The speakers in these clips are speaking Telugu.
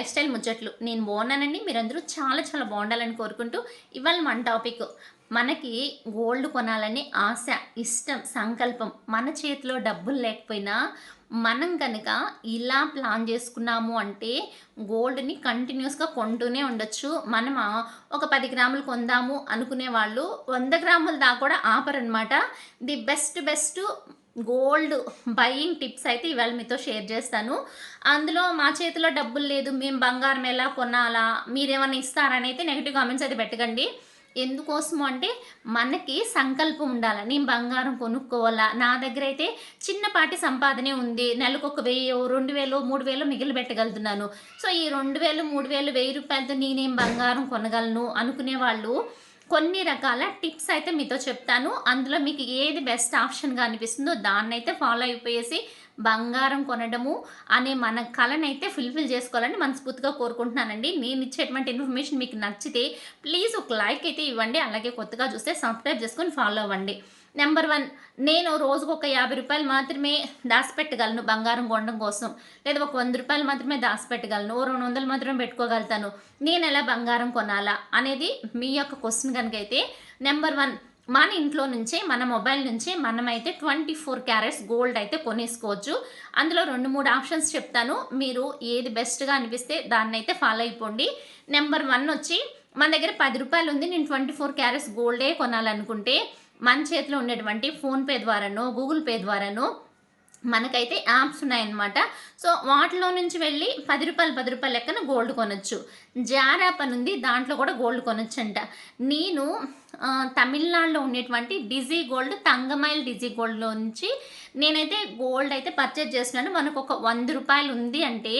లైఫ్ స్టైల్ ముచ్చట్లు. నేను బాగున్నానండి. మీరందరూ చాలా చాలా బాగుండాలని కోరుకుంటూ ఇవాళ మన టాపిక్. మనకి గోల్డ్ కొనాలని ఆశ ఇష్టం సంకల్పం మన చేతిలో డబ్బులు లేకపోయినా మనం కనుక ఇలా ప్లాన్ చేసుకున్నాము అంటే గోల్డ్ని కంటిన్యూస్గా కొంటూనే ఉండొచ్చు. మనం ఒక పది గ్రాములు కొందాము అనుకునే వాళ్ళు వంద గ్రాముల దాకా కూడా ఆపరనమాట the best best gold buying tips అయితే ఇవాళ మీతో షేర్ చేస్తాను. అందులో మా చేతిలో డబ్బులు లేదు మేము బంగారం ఎలా కొనాలా మీరేమన్నా ఇస్తారని అయితే నెగిటివ్ కామెంట్స్ అయితే పెట్టకండి. ఎందుకోసము అంటే మనకి సంకల్పం ఉండాలి నేను బంగారం కొనుక్కోవాలా? నా దగ్గర అయితే చిన్నపాటి సంపాదనే ఉంది. నెలకు ఒక వెయ్యి రెండు వేలు మూడు వేలు మిగిలి పెట్టగలుగుతున్నాను. సో ఈ రెండు వేలు మూడు వేలు వెయ్యి రూపాయలతో నేనేం బంగారం కొనగలను అనుకునే వాళ్ళు కొన్ని రకాల టిప్స్ అయితే మీతో చెప్తాను. అందులో మీకు ఏది బెస్ట్ ఆప్షన్గా అనిపిస్తుందో దాన్ని అయితే ఫాలో అయిపోయేసి బంగారం కొనడము అనే మన కళనైతే ఫుల్ఫిల్ చేసుకోవాలని మనస్ఫూర్తిగా కోరుకుంటున్నానండి. నేను ఇచ్చేటువంటి ఇన్ఫర్మేషన్ మీకు నచ్చితే ప్లీజ్ ఒక లైక్ అయితే ఇవ్వండి. అలాగే కొత్తగా చూస్తే సబ్స్క్రైబ్ చేసుకొని ఫాలో అవ్వండి. నెంబర్ వన్ నేను రోజుకు ఒక యాభై రూపాయలు మాత్రమే దాచిపెట్టగలను బంగారం కొనడం కోసం. లేదా ఒక వంద రూపాయలు మాత్రమే దాచిపెట్టగలను. ఓ రెండు వందలు మాత్రమే పెట్టుకోగలుగుతాను. నేను ఎలా బంగారం కొనాలా అనేది మీ యొక్క క్వశ్చన్ కనుక అయితే నెంబర్ వన్ మన ఇంట్లో నుంచే మన మొబైల్ నుంచే మనమైతే ట్వంటీ ఫోర్ క్యారెట్స్ గోల్డ్ అయితే కొనేసుకోవచ్చు. అందులో రెండు మూడు ఆప్షన్స్ చెప్తాను. మీరు ఏది బెస్ట్గా అనిపిస్తే దాన్ని అయితే ఫాలో అయిపోండి. నెంబర్ వన్ వచ్చి మన దగ్గర పది రూపాయలు ఉంది. నేను ట్వంటీ ఫోర్ క్యారెట్స్ గోల్డే కొనాలనుకుంటే మన చేతిలో ఉన్నటువంటి ఫోన్పే ద్వారానో గూగుల్ పే ద్వారానో మనకైతే యాప్స్ ఉన్నాయన్నమాట. సో వాటిలో నుంచి వెళ్ళి పది రూపాయలు పది రూపాయలు లెక్కన గోల్డ్ కొనొచ్చు. జార్ యాప్ అని ఉంది దాంట్లో కూడా గోల్డ్ కొనొచ్చు అంట నేను తమిళనాడులో ఉండేటువంటి డిజీ గోల్డ్ తంగమైల్ డిజీ గోల్డ్లో నుంచి నేనైతే గోల్డ్ అయితే పర్చేజ్ చేస్తున్నాను. మనకు ఒక వంద రూపాయలు ఉంది అంటే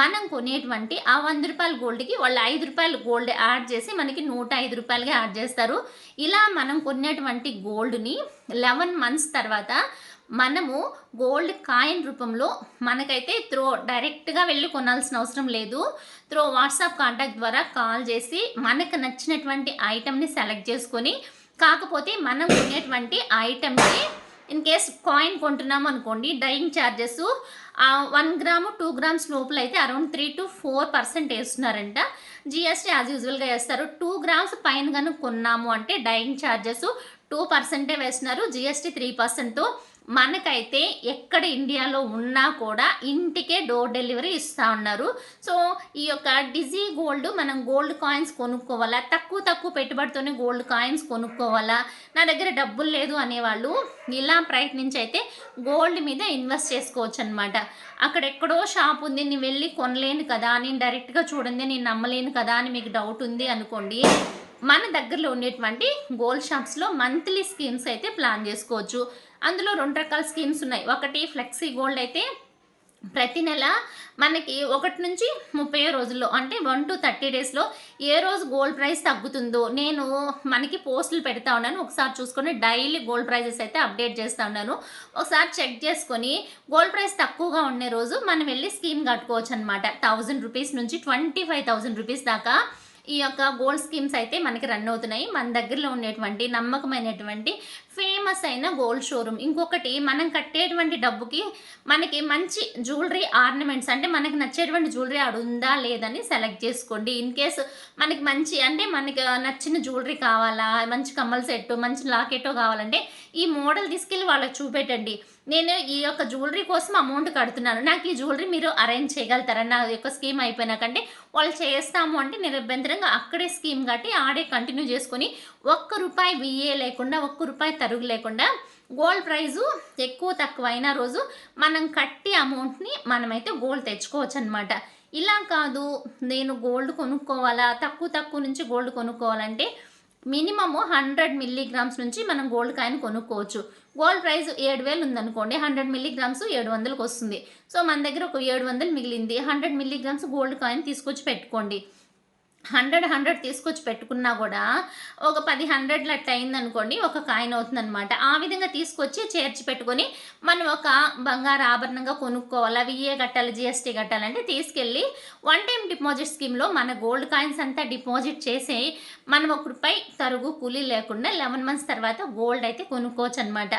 మనం కొనేటువంటి ఆ వంద రూపాయల గోల్డ్కి వాళ్ళు ఐదు రూపాయలు గోల్డ్ యాడ్ చేసి మనకి నూట ఐదు రూపాయలుగా యాడ్ చేస్తారు. ఇలా మనం కొనేటువంటి గోల్డ్ని లెవెన్ మంత్స్ తర్వాత మనము గోల్డ్ కాయిన్ రూపంలో మనకైతే త్రో డైరెక్ట్గా వెళ్ళి కొనాల్సిన అవసరం లేదు. త్రో వాట్సాప్ కాంటాక్ట్ ద్వారా కాల్ చేసి మనకు నచ్చినటువంటి ఐటెంని సెలెక్ట్ చేసుకొని కాకపోతే మనం కొనేటువంటి ఐటెంని ఇన్ కేస్ కాయిన్ కొంటున్నాం అనుకోండి dyeing charges one gram two grams లోపల అయితే around three to four percent వేస్తున్నారంట. GST as యూజువల్గా వేస్తారు. టూ గ్రామ్స్ పైన కనుక కొన్నాము అంటే డైయింగ్ ఛార్జెస్ టూ పర్సెంటే వేస్తున్నారు. జిఎస్టీ త్రీ పర్సెంట్తో మనకైతే ఎక్కడ ఇండియాలో ఉన్నా కూడా ఇంటికే డోర్ డెలివరీ ఇస్తూ ఉన్నారు. సో ఈ యొక్క డిజీ గోల్డ్ మనం గోల్డ్ కాయిన్స్ కొనుక్కోవాలా? తక్కువ తక్కువ పెట్టుబడితోనే గోల్డ్ కాయిన్స్ కొనుక్కోవాలా? నా దగ్గర డబ్బులు లేదు అనేవాళ్ళు ఇలా ప్రయత్నించి అయితే గోల్డ్ మీద ఇన్వెస్ట్ చేసుకోవచ్చు అనమాట అక్కడ ఎక్కడో షాప్ ఉంది నేను వెళ్ళి కొనలేను కదా నేను డైరెక్ట్గా చూడండి నేను నమ్మలేను కదా అని మీకు డౌట్ ఉంది అనుకోండి మన దగ్గరలో ఉండేటువంటి గోల్డ్ షాప్స్లో మంత్లీ స్కీమ్స్ అయితే ప్లాన్ చేసుకోవచ్చు. అందులో రెండు రకాల స్కీమ్స్ ఉన్నాయి. ఒకటి ఫ్లెక్సీ గోల్డ్ అయితే ప్రతి నెల మనకి ఒకటి నుంచి ముప్పై రోజుల్లో అంటే వన్ టు థర్టీ డేస్లో ఏ రోజు గోల్డ్ ప్రైస్ తగ్గుతుందో నేను మనకి పోస్టులు పెడతా ఉన్నాను. ఒకసారి చూసుకొని డైలీ గోల్డ్ ప్రైజెస్ అయితే అప్డేట్ చేస్తూ ఉన్నాను. ఒకసారి చెక్ చేసుకొని గోల్డ్ ప్రైస్ తక్కువగా ఉండే రోజు మనం వెళ్ళి స్కీమ్ కట్టుకోవచ్చు అనమాట థౌజండ్ రూపీస్ నుంచి ట్వంటీ ఫైవ్ థౌజండ్ రూపీస్ దాకా ఈ యొక్క గోల్డ్ స్కీమ్స్ అయితే మనకి రన్ అవుతున్నాయి. మన దగ్గరలో ఉండేటువంటి నమ్మకమైనటువంటి ఫేమస్ అయిన గోల్డ్ షోరూమ్ ఇంకొకటి మనం కట్టేటువంటి డబ్బుకి మనకి మంచి జ్యువెలరీ ఆర్నమెంట్స్ అంటే మనకి నచ్చేటువంటి జ్యువెలరీ ఆడు ఉందా లేదని సెలెక్ట్ చేసుకోండి. ఇన్ కేసు మనకి మంచి అంటే మనకి నచ్చిన జ్యువెలరీ కావాలా మంచి కమ్మల సెట్ మంచి లాకెటో కావాలంటే ఈ మోడల్ తీసుకెళ్ళి వాళ్ళకి చూపెట్టండి. నేను ఈ యొక్క జ్యువెలరీ కోసం అమౌంట్ కడుతున్నాను. నాకు ఈ జ్యువెలరీ మీరు అరేంజ్ చేయగలుగుతారా? నా యొక్క స్కీమ్ అయిపోయినాకంటే వాళ్ళు చేస్తాము అంటే నిరభ్యంతరంగా అక్కడే స్కీమ్ కట్టి ఆడే కంటిన్యూ చేసుకొని ఒక్క రూపాయి విఏ లేకుండా ఒక్క రూపాయి అరుగు లేకుండా గోల్డ్ ప్రైజు ఎక్కువ తక్కువ అయిన రోజు మనం కట్టి అమౌంట్ని మనమైతే గోల్డ్ తెచ్చుకోవచ్చు అనమాట ఇలా కాదు నేను గోల్డ్ కొనుక్కోవాలా? తక్కువ తక్కువ నుంచి గోల్డ్ కొనుక్కోవాలంటే మినిమము హండ్రెడ్ మిల్లీగ్రామ్స్ నుంచి మనం గోల్డ్ కాయిన్ కొనుక్కోవచ్చు. గోల్డ్ ప్రైస్ ఏడు వేలు ఉందనుకోండి హండ్రెడ్ మిల్లీగ్రామ్స్ ఏడు వందలకు వస్తుంది సో మన దగ్గర ఒక ఏడు వందలు మిగిలింది. హండ్రెడ్ మిల్లీగ్రామ్స్ గోల్డ్ కాయిన్ తీసుకొచ్చి పెట్టుకోండి. హండ్రెడ్ హండ్రెడ్ తీసుకొచ్చి పెట్టుకున్నా కూడా ఒక పది హండ్రెడ్లు అట్లా అయిందనుకోండి ఒక కాయిన్ అవుతుందనమాట ఆ విధంగా తీసుకొచ్చి చేర్చి పెట్టుకొని మనం ఒక బంగారు ఆభరణంగా కొనుక్కోవాలి. అవి ఏ కట్టాలి? జిఎస్టీ కట్టాలంటే తీసుకెళ్ళి వన్ టైం డిపాజిట్ స్కీమ్లో మన గోల్డ్ కాయిన్స్ అంతా డిపాజిట్ చేసి మనం ఒక రూపాయి తరుగు కూలీ లేకుండా లెవెన్ మంత్స్ తర్వాత గోల్డ్ అయితే కొనుక్కోవచ్చు అనమాట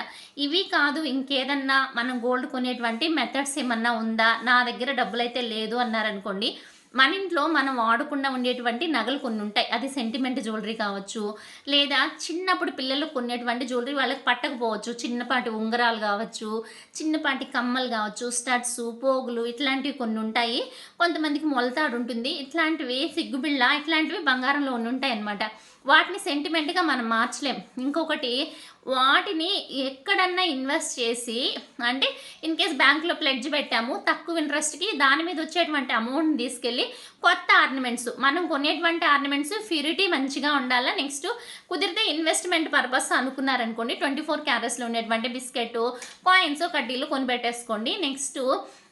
ఇవి కాదు ఇంకేదన్నా మనం గోల్డ్ కొనేటువంటి మెథడ్స్ ఏమన్నా ఉందా? నా దగ్గర డబ్బులు అయితే లేదు అన్నారనుకోండి మన ఇంట్లో మనం వాడకుండా ఉండేటువంటి నగలు కొన్ని ఉంటాయి. అది సెంటిమెంట్ జ్యువెలరీ కావచ్చు లేదా చిన్నప్పుడు పిల్లలు కొనేటువంటి జ్యువెలరీ వాళ్ళకి పట్టకపోవచ్చు. చిన్నపాటి ఉంగరాలు కావచ్చు చిన్నపాటి కమ్మలు కావచ్చు స్టడ్స్ పోగులు ఇట్లాంటివి కొన్ని ఉంటాయి. కొంతమందికి మొలతాడు ఉంటుంది. ఇట్లాంటివి సిగ్గుబిళ్ళ ఇట్లాంటివి బంగారంలో కొన్ని ఉంటాయి అన్నమాట వాటిని సెంటిమెంట్గా మనం మార్చలేం. ఇంకొకటి వాటిని ఎక్కడన్నా ఇన్వెస్ట్ చేసి అంటే ఇన్ కేస్ బ్యాంక్లో ప్లెడ్జ్ పెట్టాము తక్కువ ఇంట్రెస్ట్కి దాని మీద వచ్చేటువంటి అమౌంట్ని తీసుకెళ్ళి కొత్త ఆర్నమెంట్స్. మనం కొనేటువంటి ఆర్నమెంట్స్ ప్యూరిటీ మంచిగా ఉండాలా? నెక్స్ట్ కుదిరితే ఇన్వెస్ట్మెంట్ పర్పస్ అనుకున్నారనుకోండి ట్వంటీ ఫోర్ క్యారెట్స్లో ఉండేటువంటి బిస్కెట్ కాయిన్స్ కడ్డీలు కొనిపెట్టేసుకోండి. నెక్స్ట్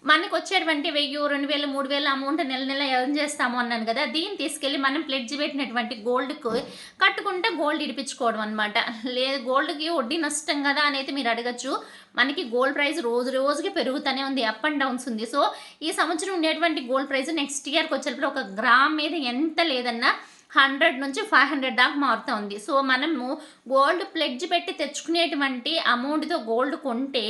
మనకు వచ్చేటువంటి వెయ్యి రెండు వేలు మూడు వేలు అమౌంట్ నెల నెల ఎర్న్ చేస్తాము అన్నాను కదా దీన్ని తీసుకెళ్ళి మనం ప్లెడ్జ్ పెట్టినటువంటి గోల్డ్కు కట్టుకుంటే గోల్డ్ ఇడిపించుకోవడం అనమాట లేదు గోల్డ్కి వడ్డీ నష్టం కదా అనేది మీరు అడగచ్చు. మనకి గోల్డ్ ప్రైస్ రోజు రోజుకి పెరుగుతూనే ఉంది అప్ అండ్ డౌన్స్ ఉంది. సో ఈ సంవత్సరం ఉండేటువంటి గోల్డ్ ప్రైస్ నెక్స్ట్ ఇయర్కి వచ్చేటప్పుడు ఒక గ్రామ్ మీద ఎంత లేదన్నా హండ్రెడ్ నుంచి ఫైవ్ హండ్రెడ్ దాకా మారుతూ ఉంది. సో మనము గోల్డ్ ప్లెడ్జ్ పెట్టి తెచ్చుకునేటువంటి అమౌంట్తో గోల్డ్ కొంటే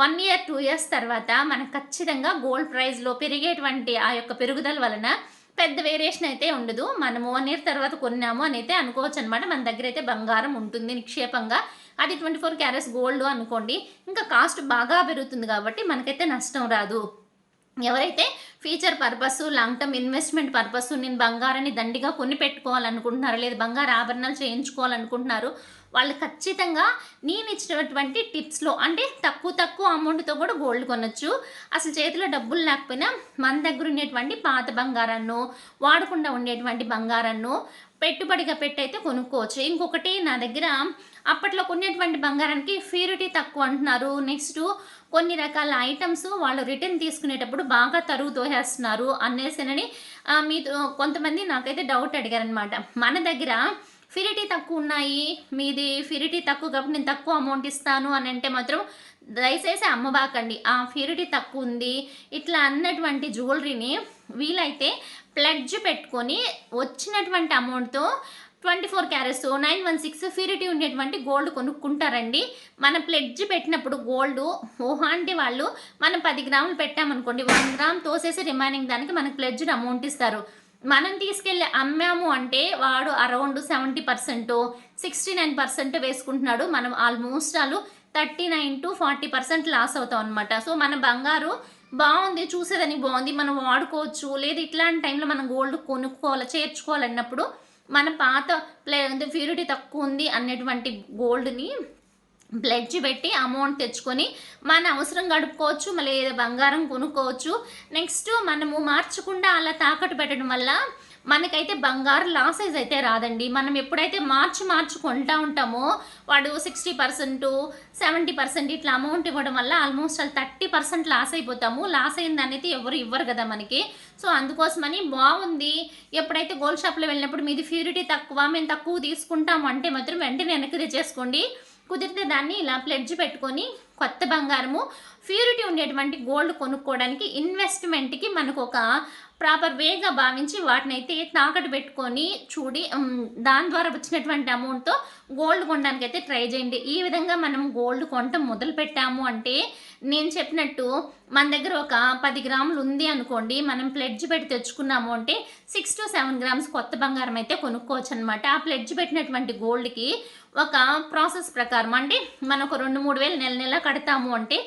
వన్ ఇయర్ టూ ఇయర్స్ తర్వాత మనకు ఖచ్చితంగా గోల్డ్ ప్రైస్లో పెరిగేటువంటి ఆ యొక్క పెరుగుదల వలన పెద్ద వేరియేషన్ అయితే ఉండదు. మనము వన్ ఇయర్ తర్వాత కొన్నాము అని అయితే అనుకోవచ్చు అనమాట మన దగ్గర అయితే బంగారం ఉంటుంది నిక్షేపంగా. అది ట్వంటీ ఫోర్ క్యారెట్స్ గోల్డ్ అనుకోండి. ఇంకా కాస్ట్ బాగా పెరుగుతుంది కాబట్టి మనకైతే నష్టం రాదు. ఎవరైతే future purpose long term investment purpose నేను బంగారాన్ని దండిగా కొని పెట్టుకోవాలనుకుంటున్నారు లేదా బంగారు ఆభరణాలు చేయించుకోవాలనుకుంటున్నారు వాళ్ళు ఖచ్చితంగా నేను ఇచ్చినటువంటి టిప్స్లో అంటే తక్కువ తక్కువ అమౌంట్తో కూడా గోల్డ్ కొనొచ్చు. అసలు చేతిలో డబ్బులు లేకపోయినా మన దగ్గర ఉండేటువంటి పాత బంగారాన్ని వాడకుండా ఉండేటువంటి బంగారాన్ని పెట్టుబడిగా పెట్టయితే కొనుక్కోవచ్చు. ఇంకొకటి నా దగ్గర అప్పట్లో కొనేటువంటి బంగారానికి ఫ్యూరిటీ తక్కువ అంటున్నారు. నెక్స్ట్ కొన్ని రకాల ఐటమ్స్ వాళ్ళు రిటర్న్ తీసుకునేటప్పుడు బాగా తరుగు తోసేస్తున్నారు అనేసినని మీతో కొంతమంది నాకైతే డౌట్ అడిగారనమాట మన దగ్గర ఫిరిటీ తక్కువ ఉన్నాయి. మీది ఫిరిటీ తక్కువ కాబట్టి నేను తక్కువ అమౌంట్ ఇస్తాను అని అంటే మాత్రం దయచేసి అమ్మబాకండి ఆ ప్యూరిటీ తక్కువ ఉంది ఇట్లా అన్నటువంటి జ్యువెలరీని వీలైతే ప్లెడ్జ్ పెట్టుకొని వచ్చినటువంటి అమౌంట్తో twenty four carats nine one six purity ఉండేటువంటి గోల్డ్ కొనుక్కుంటారండి. మనం ప్లెడ్జ్ పెట్టినప్పుడు గోల్డ్ ఓహాంటి వాళ్ళు మనం పది గ్రాములు పెట్టామనుకోండి వన్ గ్రామ్ తోసేసి రిమైనింగ్ దానికి మనకు ప్లెడ్జ్ అమౌంట్ ఇస్తారు. మనం తీసుకెళ్ళి అమ్మాము అంటే వాడు around seventy percent sixty nine percent వేసుకుంటున్నాడు. మనం ఆల్మోస్ట్ వాళ్ళు thirty nine to forty percent loss అవుతాం అనమాట సో మన బంగారు బాగుంది చూసేదానికి బాగుంది మనం వాడుకోవచ్చు. లేదు ఇట్లాంటి టైంలో మనం గోల్డ్ కొనుక్కోవాలి చేర్చుకోవాలన్నప్పుడు మన పాత ప్లే ప్యూరిటీ తక్కువ ఉంది అన్నటువంటి గోల్డ్ని ప్లెడ్జ్ పెట్టి అమౌంట్ తెచ్చుకొని మన అవసరం గడుపుకోవచ్చు మళ్ళీ బంగారం కొనుక్కోవచ్చు. నెక్స్ట్ మనము మార్చకుండా అలా తాకట్టు పెట్టడం వల్ల మనకైతే బంగారు లాసెస్ అయితే రాదండి. మనం ఎప్పుడైతే మార్చి మార్చి కొంటా ఉంటామో వాడు సిక్స్టీ పర్సెంట్ సెవెంటీ పర్సెంట్ ఇట్లా అమౌంట్ ఇవ్వడం వల్ల ఆల్మోస్ట్ అది థర్టీ పర్సెంట్ లాస్ అయిపోతాము. లాస్ అయింది అనేది ఎవరు ఇవ్వరు కదా మనకి. సో అందుకోసమని బాగుంది. ఎప్పుడైతే గోల్డ్ షాప్లో వెళ్ళినప్పుడు మీది ప్యూరిటీ తక్కువ మేము తక్కువ తీసుకుంటాము అంటే మాత్రం వెంటనే వెనక్కి తెచ్చేసుకోండి కుదిరితే దాన్ని ఇలా ప్లెడ్జ్ పెట్టుకొని కొత్త బంగారము ప్యూరిటీ ఉండేటువంటి గోల్డ్ కొనుక్కోవడానికి ఇన్వెస్ట్మెంట్కి మనకు ఒక ప్రాపర్ వేగా భావించి వాటిని అయితే తాకట్టు పెట్టుకొని చూడి దాని ద్వారా వచ్చినటువంటి అమౌంట్తో గోల్డ్ కొనడానికి అయితే ట్రై చేయండి. ఈ విధంగా మనం గోల్డ్ కొనటం మొదలు పెట్టాము అంటే నేను చెప్పినట్టు మన దగ్గర ఒక పది గ్రాములు ఉంది అనుకోండి మనం ప్లెడ్జ్ పెట్టి తెచ్చుకున్నాము అంటే సిక్స్ టు సెవెన్ గ్రామ్స్ కొత్త బంగారం అయితే కొనుక్కోవచ్చు అనమాట ఆ ప్లెడ్జ్ పెట్టినటువంటి గోల్డ్కి ఒక ప్రాసెస్ ప్రకారం అంటే మనం ఒక రెండు మూడు వేలు నెల నెల కడతాము అంటే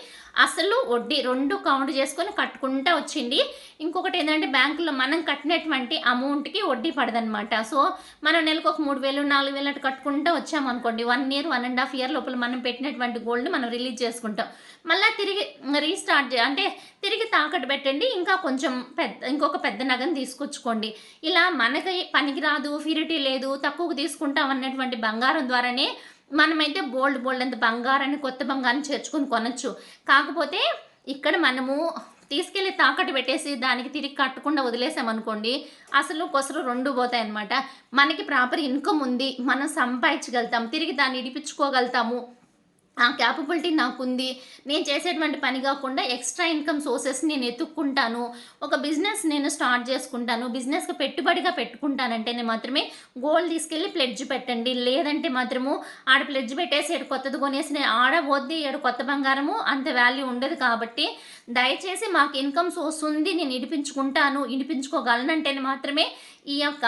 అసలు వడ్డీ రెండు కౌంట్ చేసుకొని కట్టుకుంటా వచ్చింది. ఇంకొకటి ఏంటంటే బ్యాంకులో మనం కట్టినటువంటి అమౌంట్కి వడ్డీ పడదనమాట సో మనం నెలకు ఒక మూడు వేలు నాలుగు వేలు అటు కట్టుకుంటూ వచ్చామనుకోండి one year one and half year లోపల మనం పెట్టినటువంటి గోల్డ్ మనం రిలీజ్ చేసుకుంటాం. మళ్ళీ తిరిగి రీస్టార్ట్ అంటే తిరిగి తాకట్టు పెట్టండి ఇంకా కొంచెం పెద్ద ఇంకొక పెద్ద నగను తీసుకొచ్చుకోండి. ఇలా మనకి పనికిరాదు ఫిరిటీ లేదు తక్కువకు తీసుకుంటాం అన్నటువంటి బంగారం ద్వారానే మనమైతే బోల్డ్ బోల్డ్ అంత బంగారాన్ని కొత్త బంగారం చేర్చుకొని కొనచ్చు. కాకపోతే ఇక్కడ మనము తీసుకెళ్ళి తాకట్టు పెట్టేసి దానికి తిరిగి కట్టకుండా వదిలేసామనుకోండి అసలు కొసలు రెండు పోతాయి అనమాట మనకి ప్రాపర్ ఇన్కమ్ ఉంది మనం సంపాదించగలుగుతాం తిరిగి దాన్ని ఇడిపించుకోగలుగుతాము. ఆ క్యాపబిలిటీ నాకుంది. నేను చేసేటువంటి పని కాకుండా ఎక్స్ట్రా ఇన్కమ్ సోర్సెస్ నేను ఎత్తుక్కుంటాను. ఒక బిజినెస్ నేను స్టార్ట్ చేసుకుంటాను. బిజినెస్కి పెట్టుబడిగా పెట్టుకుంటానంటేనే మాత్రమే గోల్డ్ తీసుకెళ్ళి ప్లెడ్జ్ పెట్టండి. లేదంటే మాత్రము ఆడ ప్లెడ్జ్ పెట్టేసి ఏడు కొత్తది కొనేసి నేను ఆడ వద్ది ఏడు కొత్త బంగారము అంత వాల్యూ ఉండదు కాబట్టి దయచేసి మాకు ఇన్కమ్ సోర్స్ ఉంది నేను ఇడిపించుకుంటాను. ఇడిపించుకోగలనంటేనే మాత్రమే ఈ యొక్క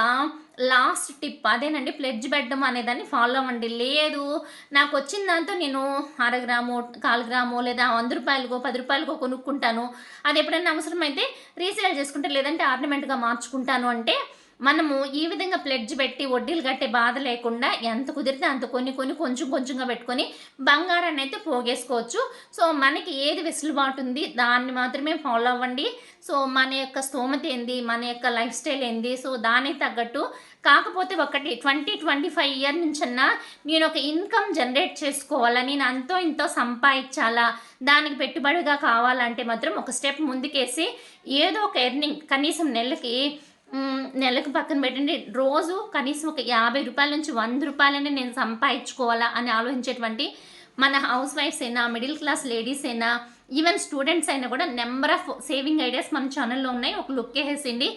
లాస్ట్ టిప్ అదేనండి ప్లెడ్జ్ పెట్టడం అనేదాన్ని ఫాలో అవ్వండి. లేదు నాకు వచ్చిన దాంతో నేను అర గ్రాము కాలు గ్రాము లేదా వంద రూపాయలకో పది రూపాయలకో కొనుక్కుంటాను. అది ఎప్పుడైనా అవసరమైతే రీసేల్ చేసుకుంటే లేదంటే ఆర్నమెంట్గా మార్చుకుంటాను అంటే మనము ఈ విధంగా ప్లెడ్జ్ పెట్టి వడ్డీలు కట్టే బాధ లేకుండా ఎంత కుదిరితే అంత కొన్ని కొన్ని కొంచెం కొంచెంగా పెట్టుకొని బంగారాన్ని అయితే పోగేసుకోవచ్చు. సో మనకి ఏది వెసులుబాటు ఉంది దాన్ని మాత్రమే ఫాలో అవ్వండి. సో మన యొక్క స్తోమత ఏంది మన యొక్క లైఫ్ స్టైల్ ఏంది సో దానికి తగ్గట్టు. కాకపోతే ఒకటి ట్వంటీ ట్వంటీ ఫైవ్ ఇయర్ నుంచన్నా నేను ఒక ఇన్కమ్ జనరేట్ చేసుకోవాలా నేను అంతో ఇంతో సంపాదించాలా దానికి పెట్టుబడిగా కావాలంటే మాత్రం ఒక స్టెప్ ముందుకేసి ఏదో ఒక ఎర్నింగ్ కనీసం నెలకి నెలకు పక్కన పెట్టండి. రోజు కనీసం ఒక యాభై రూపాయల నుంచి వంద రూపాయలని నేను సంపాదించుకోవాలా అని ఆలోచించేటువంటి మన హౌస్ వైఫ్స్ అయినా మిడిల్ క్లాస్ లేడీస్ అయినా ఈవెన్ స్టూడెంట్స్ అయినా కూడా నెంబర్ ఆఫ్ సేవింగ్ ఐడియాస్ మన ఛానల్లో ఉన్నాయి. ఒక లుక్ వేసేసిండి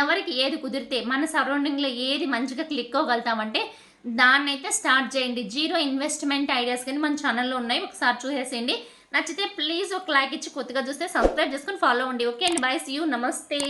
ఎవరికి ఏది కుదిరితే మన సరౌండింగ్లో ఏది మంచిగా క్లిక్ అవ్వగలుగుతామంటే దాన్ని అయితే స్టార్ట్ చేయండి. జీరో ఇన్వెస్ట్మెంట్ ఐడియాస్ కానీ మన ఛానల్లో ఉన్నాయి. ఒకసారి చూసేసేయండి. నచ్చితే ప్లీజ్ ఒక లైక్ ఇచ్చి కొత్తగా చూస్తే సబ్స్క్రైబ్ చేసుకొని ఫాలో అవ్వండి. ఓకే అండి. బాయ్. See you. నమస్తే.